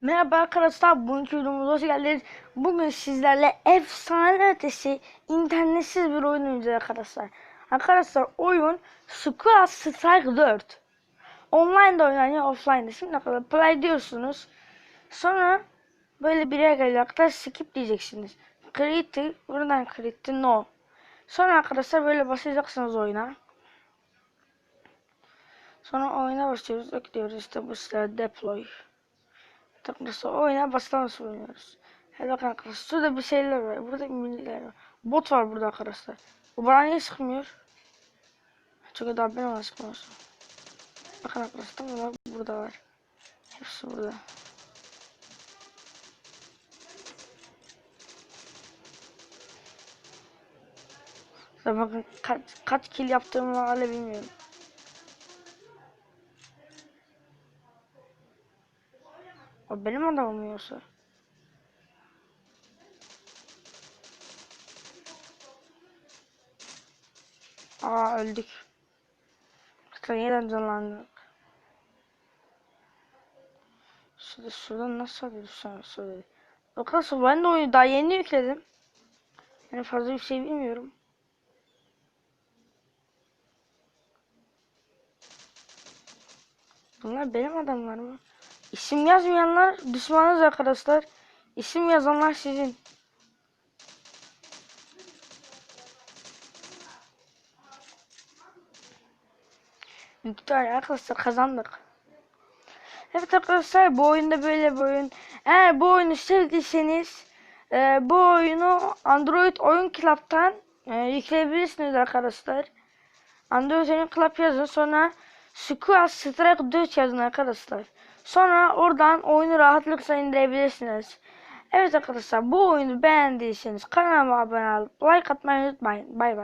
Merhaba arkadaşlar, bugünkü videomuza hoş geldiniz. Bugün sizlerle efsane ötesi internetsiz bir oyun oynayacağız arkadaşlar. Arkadaşlar oyun Squad Strike 4. Online de oynanıyor, offline de. Şimdi kadar play diyorsunuz. Sonra böyle bir yere geliyor arkadaşlar skip diyeceksiniz. Create, buradan create no. Sonra arkadaşlar böyle basacaksınız oyuna. Sonra oyuna başlıyoruz. Ekliyoruz işte bu sırada deploy. Arkadaşlar oyuna baştan oynuyoruz. Hadi bakın arkadaşlar şurada bir şeyler var. Burada miniler var. Bot var burada arkadaşlar. Bu bana niye sıkmıyor? Çünkü daha benim bana sıkmıyor. Bakın arkadaşlar bunlar burada var. Hepsi burada. Bakın kaç, kaç kill yaptığımı hala bilmiyorum. O benim adamım yoksa. Aa öldük. Hatta yeniden canlandık. Şurada şuradan nasıl alıyoruz sonra şöyle. Arkadaşlar ben de oyunu daha yeni yükledim. Yani fazla bir şey bilmiyorum. Bunlar benim adamlar mı? İsim yazmayanlar düşmanız arkadaşlar. İsim yazanlar sizin. Victoria arkadaşlar kazandık. Evet arkadaşlar bu oyunda böyle bir oyun. Eğer bu oyunu sevdiyseniz e, bu oyunu Android Oyun Club'tan e, yükleyebilirsiniz arkadaşlar. Android Oyun Club yazın sonra Squad Strike 4 yazın arkadaşlar. Sonra oradan oyunu rahatlıkla indirebilirsiniz. Evet arkadaşlar bu oyunu beğendiyseniz kanalıma abone olup like atmayı unutmayın. Bay bay.